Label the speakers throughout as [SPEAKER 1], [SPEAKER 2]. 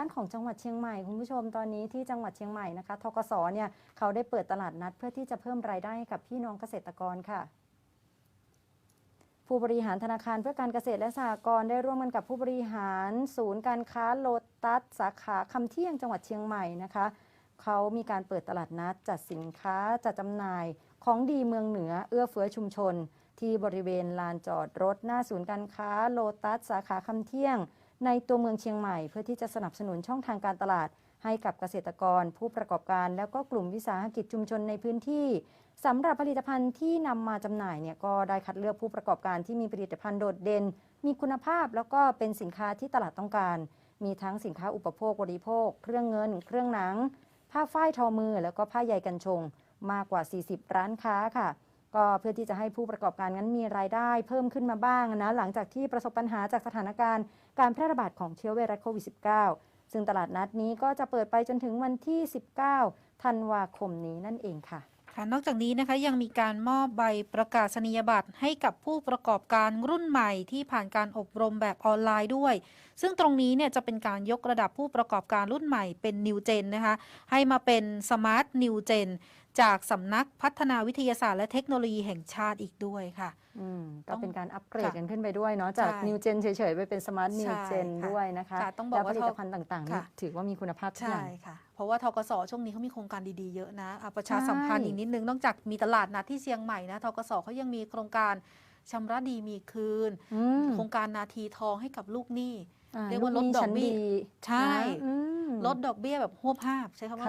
[SPEAKER 1] ด้านของจังหวัดเชียงใหม่คุณผู้ชมตอนนี้ที่จังหวัดเชียงใหม่นะคะทกสเนี่ยเขาได้เปิดตลาดนัดเพื่อที่จะเพิ่มรายได้ให้กับพี่น้องเกษตรกรค่ะผู้บริหารธนาคารเพื่อการเกษตรและสหกรณ์ได้ร่วมกันกับผู้บริหารศูนย์การค้าโลตัสสาขาคำเที่ยงจังหวัดเชียงใหม่นะคะ เขามีการเปิดตลาดนัดจัดสินค้าจัดจำหน่ายของดีเมืองเหนือเอื้อเฟื้อชุมชน ที่บริเวณลานจอดรถหน้าศูนย์การค้าโลตัสสาขาคำเที่ยง ในตัวเมืองเชียงใหม่ เพื่อที่จะสนับสนุนช่องทางการตลาด ให้กับเกษตรกร ผู้ประกอบการ แล้วก็กลุ่มวิสาหกิจชุมชนในพื้นที่สำหรับผลิตภัณฑ์ที่นำมาจำหน่ายเนี่ยก็ได้คัดเลือกผู้ประกอบการที่มีผลิตภัณฑ์โดดเด่น มีคุณภาพแล้วก็เป็นสินค้าที่ตลาดต้องการ มีทั้งสินค้าอุปโภคบริโภค เครื่องเงิน เครื่องหนัง ผ้าฝ้ายทอมือ แล้วก็ผ้าใยกันชง มากกว่า 40 ร้านค้าค่ะ ก็เพื่อที่จะให้ผู้ประกอบการนั้นมีรายได้เพิ่มขึ้นมาบ้างนะหลังจากที่ประสบปัญหาจากสถานการณ์การแพร่ระบาดของเชื้อไวรัสโควิด -19 ซึ่งตลาดนัดนี้ก็จะเปิดไปจนถึงวันที่ 19 ธันวาคมนี้นั่นเองค่ะ
[SPEAKER 2] ค่ะนอกจากนี้นะคะยังมีการมอบใบประกาศนียบัตรให้กับผู้ประกอบการรุ่นใหม่ที่ผ่านการอบรมแบบออนไลน์ด้วย ซึ่งตรงนี้เนี่ยจะเป็นการยกระดับผู้ประกอบการรุ่นใหม่เป็น New Gen นะคะให้มาเป็น Smart New Gen จากสำนักพัฒนาวิทยาศาสตร์และเทคโนโลยีแห่งชาติอีกด้วยค่ะ
[SPEAKER 1] อืม
[SPEAKER 2] ต้
[SPEAKER 1] ก็
[SPEAKER 2] อง
[SPEAKER 1] เป็นการอัปเกรด
[SPEAKER 2] ค่ะ
[SPEAKER 1] กันขึ้นไปด้วยเนาะจาก
[SPEAKER 2] ใช่
[SPEAKER 1] New Gen เฉยๆ ไปเป็น Smart New
[SPEAKER 2] ใช่
[SPEAKER 1] Gen
[SPEAKER 2] ค่ะ
[SPEAKER 1] ด้วยนะคะ
[SPEAKER 2] ค่ะต้องบอก
[SPEAKER 1] แล้ว
[SPEAKER 2] ว่า
[SPEAKER 1] ผลิตภัณฑ์ต่างๆนี่
[SPEAKER 2] ค่ะ
[SPEAKER 1] ถือว่ามีคุณภาพทุกอ
[SPEAKER 2] ใช่
[SPEAKER 1] ย่าง
[SPEAKER 2] ค่ะ เพราะว่าทกสช่วงนี้เขามีโครงการดีๆเยอะนะอะประชาสัมพันธ์
[SPEAKER 1] ใช่
[SPEAKER 2] อีกนิดนึงนอกจากมีตลาดนัดที่เชียงใหม่นะทกสเขายังมีโครงการชำระดีมีคืน
[SPEAKER 1] อืม
[SPEAKER 2] โครงการนาทีทองให้กับลูกหนี้
[SPEAKER 1] อ่
[SPEAKER 2] เรียกว่า
[SPEAKER 1] ลูหนี้
[SPEAKER 2] ลดดอก
[SPEAKER 1] ชั้น
[SPEAKER 2] เบี้ย
[SPEAKER 1] ดี
[SPEAKER 2] ใช่
[SPEAKER 1] นะอืม
[SPEAKER 2] ลดดอกเบี้ยแบบหวบห้าบใช้คำว่า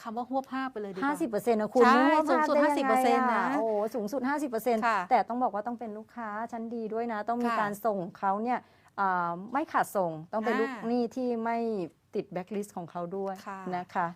[SPEAKER 1] ค่ะ
[SPEAKER 2] คำว่าหวบห้าบไปเลยดีก
[SPEAKER 1] ห้า
[SPEAKER 2] ว่า
[SPEAKER 1] สิบเปอร์เซ็นต์นะคุณ
[SPEAKER 2] ใช่
[SPEAKER 1] นึกว่า
[SPEAKER 2] สูงสุด
[SPEAKER 1] พลาไยังไง
[SPEAKER 2] 50%นะ
[SPEAKER 1] โอ้โหสูงสุด50เปอร์เซ็นต์
[SPEAKER 2] ค่ะ
[SPEAKER 1] แต่ต้องบอกว่าต้องเป็นลูกค้าชั้นดีด้วยนะ ต้องมี
[SPEAKER 2] ค่ะ
[SPEAKER 1] การส่งเขาเนี่ยอ่าไม่ขาดส่งต้องเป็น
[SPEAKER 2] อ่า
[SPEAKER 1] ลูกหนี้ที่ไม่ติดแบ็คลิสต์ของเขาด้วย
[SPEAKER 2] ค่ะ
[SPEAKER 1] นะคะ